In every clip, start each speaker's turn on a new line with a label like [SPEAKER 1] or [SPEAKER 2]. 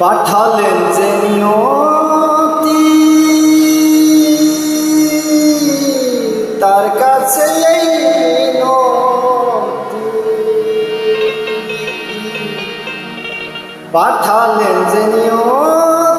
[SPEAKER 1] পাঠালেন যে নিয়তি তার কাছে এই। পাঠালেন যে নিয়তি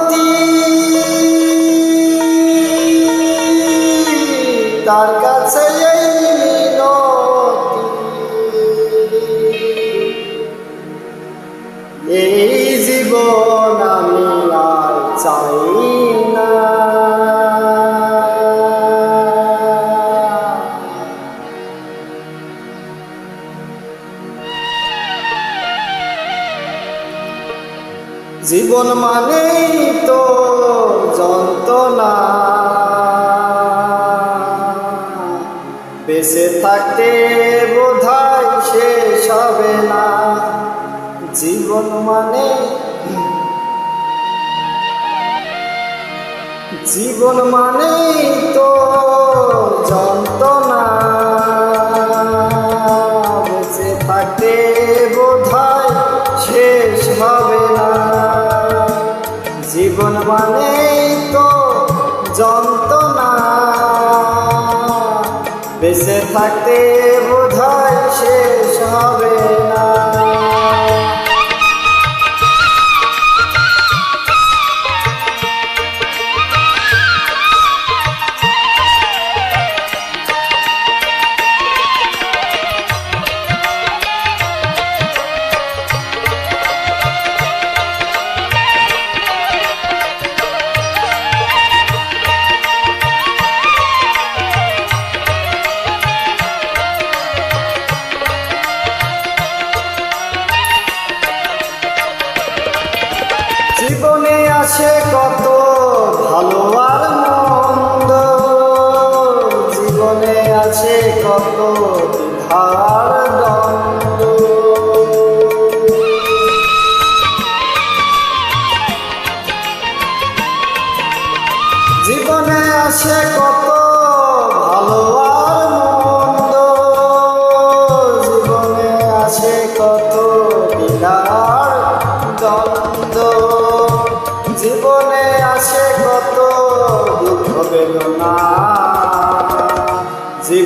[SPEAKER 1] এই জীবন আমি আর চাই না। জীবন মানেই তো যন্ত্রণা। বেঁচে থাকতে বোধহয় শেষ হবে না। জীবন মানে জীবন মানে তো যন্ত্রণা। বেঁচে থাকতে বোধহয় শেষ হবে না। জীবন মানে তো যন্ত্রণা। বেঁচে থাকতে কত দ্বিধার জীবনে আসে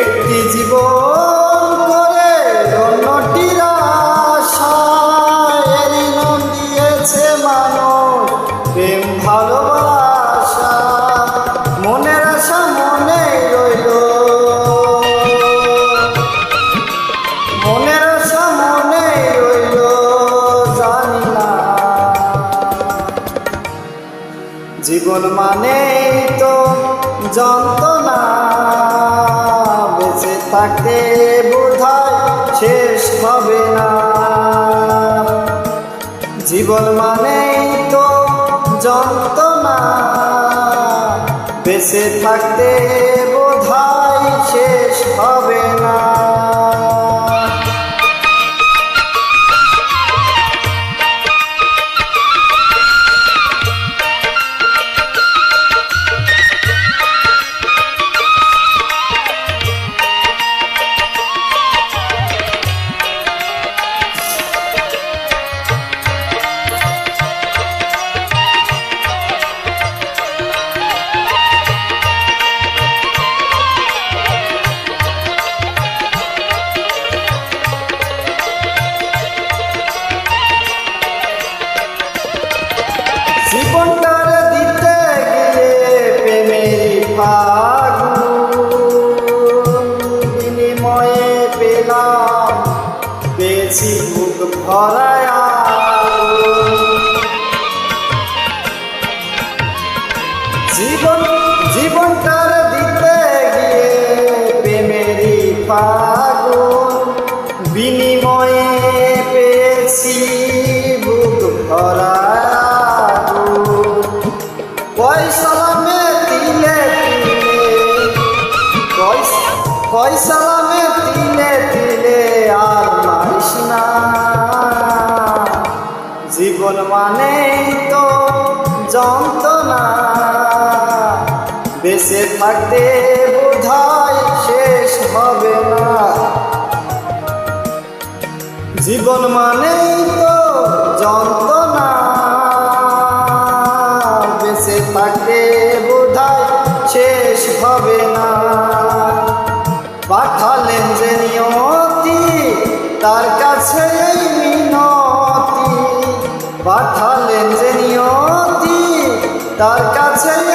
[SPEAKER 1] একটি জীবন করে অন্যটির আশা এরই নাম দিয়েছে মানুষ প্রেম, ভালোবাসা। মনের আশা মনে রইল। মনের আশা মনে রইল, জানি না। জীবন মানে থাকতে বোধহয় শেষ হবে না। জীবন মানেই তো যন্ত্রণা। বেঁচে থাকতে বোধহয় শেষ হবে না। জীবন, জীবনটার দিতে গিয়ে প্রেমেরই ফাগুন বিনিময়ে পেয়েছি বুক ভরা। পয়সালামে তিলে তিলে পয়সা পয়সালামে তিলে তিলে আর মারিস না। জীবন মানে তো যন্ত্রণা। বেঁচে থাকতে বোধহয় শেষ হবে না। জীবন মানেই তো যন্ত্রণা। বেঁচে থাকতে বোধহয় শেষ হবে না। পাঠালেন যে নিয়তি, তার কাছে মিনতি। পাঠালেন যে নিয়তি, তার কাছে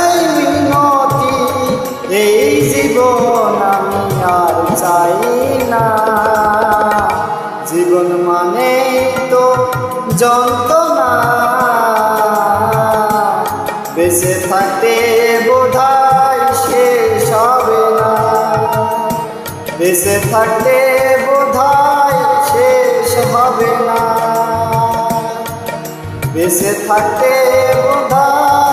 [SPEAKER 1] জীবন আমি আর চাই না। জীবন মানে তো যন্ত্রণা। বেঁচে থাকতে বোধহয় শেষ হবে না। বেঁচে থাকতে বোধহয় শেষ হবে না। বেঁচে থাকতে বোধহয়